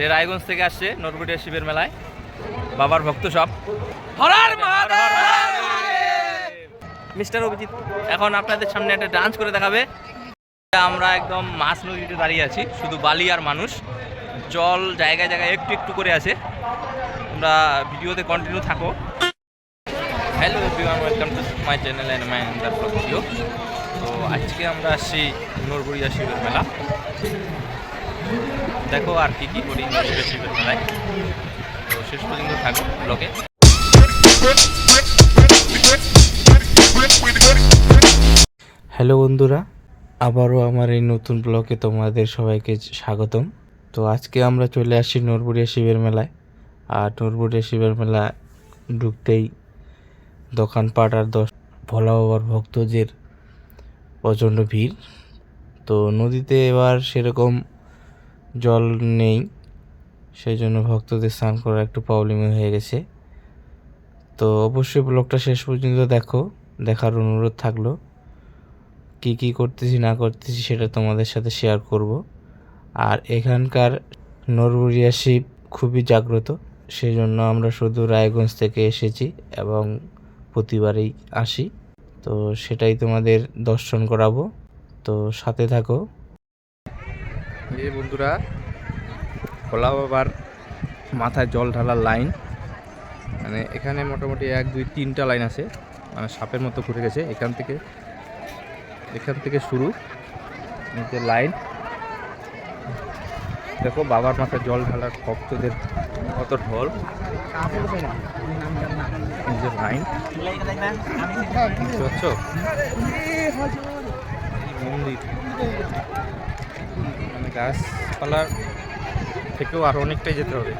সে রায়গঞ্জ থেকে আসছে নরগুটিয়া শিবের মেলায়। বাবার ভক্ত সব। হরার মিস্টার অভিজিৎ এখন আপনাদের সামনে একটা ডান্স করে দেখাবে। আমরা একদম মাছ নদীতে দাঁড়িয়ে আছি শুধু বালি আর মানুষ। জল জায়গায় জায়গায় একটু একটু করে আছে। তোমরা ভিডিওতে কন্টিনিউ থাকো। Hello everyone welcome to my channel and my video তো আজকে আমরা আসছি নরগুড়িয়া শিবের মেলা। দেখো আর কি কি করি তো শেষ পর্যন্ত থাকো ব্লগে হ্যালো বন্ধুরা, আবারও আমার এই নতুন ব্লগে তোমাদের সবাইকে স্বাগতম। তো আজকে আমরা চলে আসি নরবুড়িয়া শিবের মেলায়। আর নরবুড়িয়া শিবের মেলা ঢুকতেই দোকানপাট আর দশ ভোলা বাবার ভক্তদের প্রচণ্ড ভিড়। তো নদীতে এবার সেরকম জল নেই। সেই জন্য ভক্তদের স্নান করা একটু প্রবলেম হয়ে গেছে। তো অবশ্যই ব্লগটা শেষ পর্যন্ত দেখো। দেখার অনুরোধ থাকল। কি কি করতেছি, না করতেছি সেটা তোমাদের সাথে শেয়ার করব। আর এখানকার নরবরিয়া শিব খুবই জাগ্রত। সেই জন্য আমরা শুধু রায়গঞ্জ থেকে এসেছি এবং প্রতিবারেই আসি। তো সেটাই তোমাদের দর্শন করাবো। তো সাথে থাকো। এই বন্ধুরা ভোলা বাবার মাথায় জল ঢালার লাইন মানে এখানে মোটামুটি এক, দুই, তিনটা লাইন আছে। মানে সাপের মতো ঘুরে গেছে। এখান থেকে এখান থেকে শুরু। নিচে লাইন দেখো, বাবার মাথায় জল ঢালার ভক্তদের কত ঢল। লাইন বুঝতে পারছ মন্দির। মানে গাছপালার থেকেও আরও অনেকটাই যেতে হবে।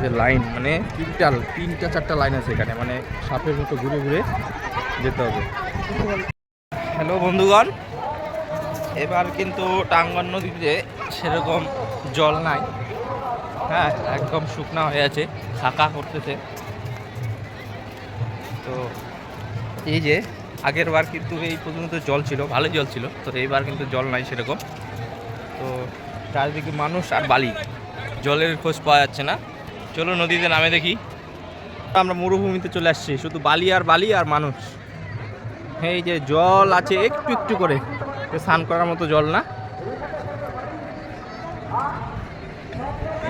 যে লাইন মানে তিনটা তিনটা, চারটা লাইন আছে এখানে মানে সাপের মতো ঘুরে ঘুরে যেতে হবে। হ্যালো বন্ধুগণ, এবার কিন্তু টাঙ্গন নদীতে সেরকম জল নাই। হ্যাঁ একদম শুকনা হয়ে আছে ফাঁকা করতেছে। তো এই যে আগের বার কিন্তু এই পর্যন্ত জল ছিল ভালো জল ছিল, তো এইবার কিন্তু জল নাই সেরকম। তো চারিদিকে মানুষ আর বালি। জলের খোঁজ পাওয়া যাচ্ছে না। চলো নদীতে নামে দেখি। আমরা মরুভূমিতে চলে আসছি, শুধু বালি আর বালি আর মানুষ। এই যে জল আছে একটু একটু করে। স্নান করার মতো জল না।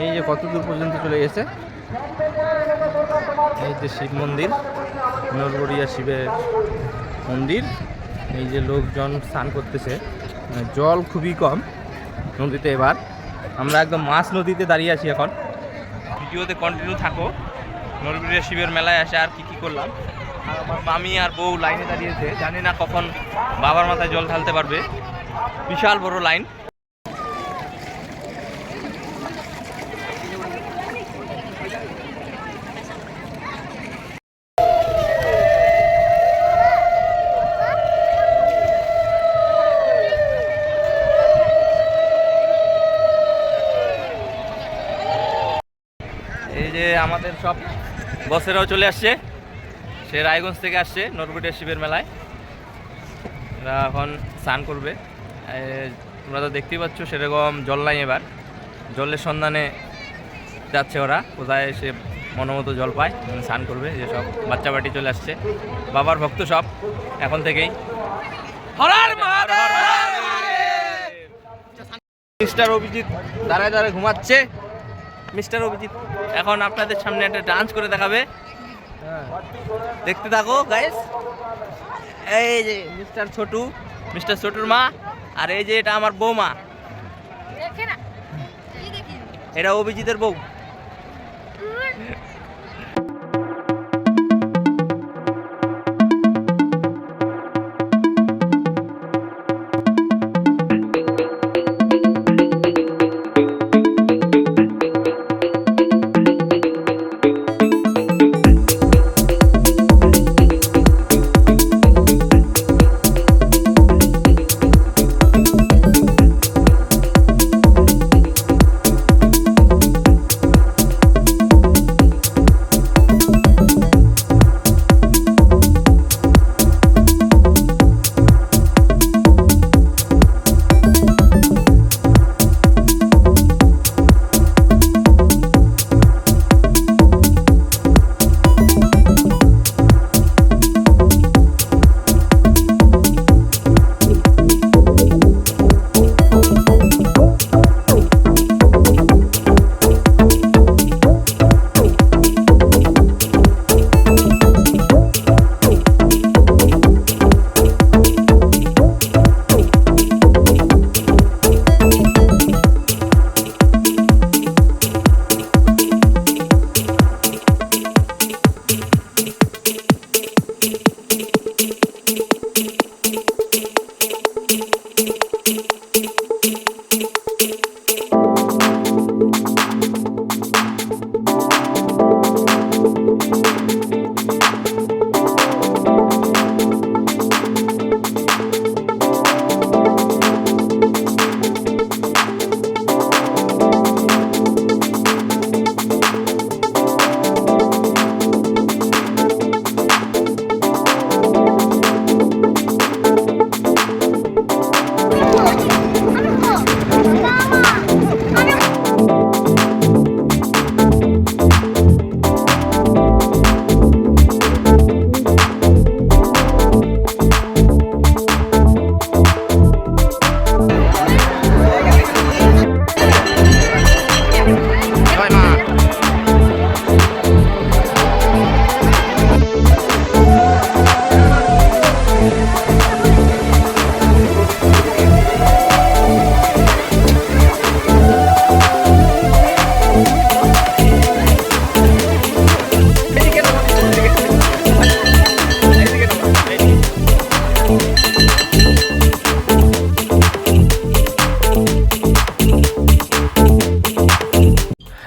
এই যে কত দূর পর্যন্ত চলে গেছে? এই যে শিব মন্দির নরবরিয়া শিবের মন্দির। এই যে লোকজন স্নান করতেছে। মানে জল খুবই কম। নদীতে এবার। আমরা একদম মাছ নদীতে দাঁড়িয়ে আছি এখন। ভিডিওতে কন্টিনিউ থাকো। নরবরিয়া শিবের মেলায় আসে আর কি কি করলাম। আমার মামি আর বউ লাইনে দাঁড়িয়েছে। জানি না কখন বাবার মাথায় জল ঢালতে পারবে। বিশাল বড় লাইন। এই যে আমাদের সব বসেরাও চলে আসছে। সে রায়গঞ্জ থেকে আসছে নরগুটিয়া শিবের মেলায়। এরা এখন স্নান করবে। তোমরা তো দেখতেই পাচ্ছ সেরকম জল নাই এবার। জলের সন্ধানে যাচ্ছে ওরা। কোথায় এসে মনোমতো জল পায় স্নান করবে। যে সব বাচ্চা বাটি চলে আসছে। বাবার ভক্ত সব এখন থেকেই। মিস্টার অভিজিৎ দাঁড়ায় দাঁড়ায় ঘুমাচ্ছে। মিস্টার অভিজিৎ এখন আপনাদের সামনে একটা ডান্স করে দেখাবে। দেখতে থাকো গাইস এই যে মিস্টার ছোটু মিস্টার ছোটুর মা আর এই যে এটা আমার বৌমা। এটা অভিজিতের বউ।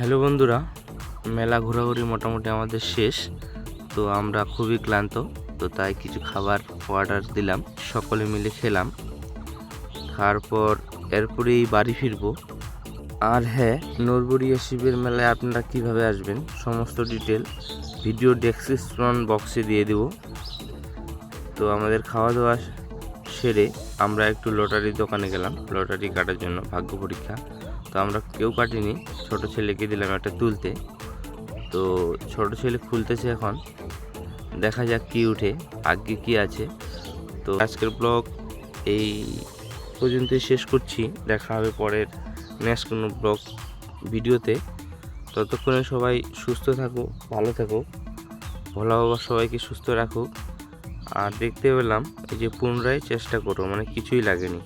হ্যালো বন্ধুরা, মেলা ঘোরাঘুরি মোটামুটি আমাদের শেষ। তো আমরা খুবই ক্লান্ত, তো তাই কিছু খাবার অর্ডার দিলাম, সকলে মিলে খেলাম। খাওয়ার পর এরপরেই বাড়ি ফিরবো। আর হ্যাঁ নরবরিয়া শিবের মেলায় আপনারা কীভাবে আসবেন, সমস্ত ডিটেল ভিডিও ডেসক্রিপশন বক্সে দিয়ে দেব। তো আমাদের খাওয়া দাওয়া সেরে আমরা একটু লটারির দোকানে গেলাম। লটারি কাটার জন্য ভাগ্য পরীক্ষা। তো আমরা কেউ কাটিনি। ছোট ছেলেকে দিলাম একটা তুলতে। তো ছোট ছেলে খুলতেছে এখন। দেখা যাক কি উঠে, আগে কি আছে। তো আজকের ব্লগ এই পর্যন্তই শেষ করছি। দেখা হবে পরের নেক্সট কোনো ব্লগ ভিডিওতে। ততক্ষণে সবাই সুস্থ থাকো, ভালো থাকো। ভোলা বাবা সবাইকে সুস্থ রাখুক আর দেখতে পেলাম এই যে পুনরায় চেষ্টা করো মানে কিছুই লাগেনি।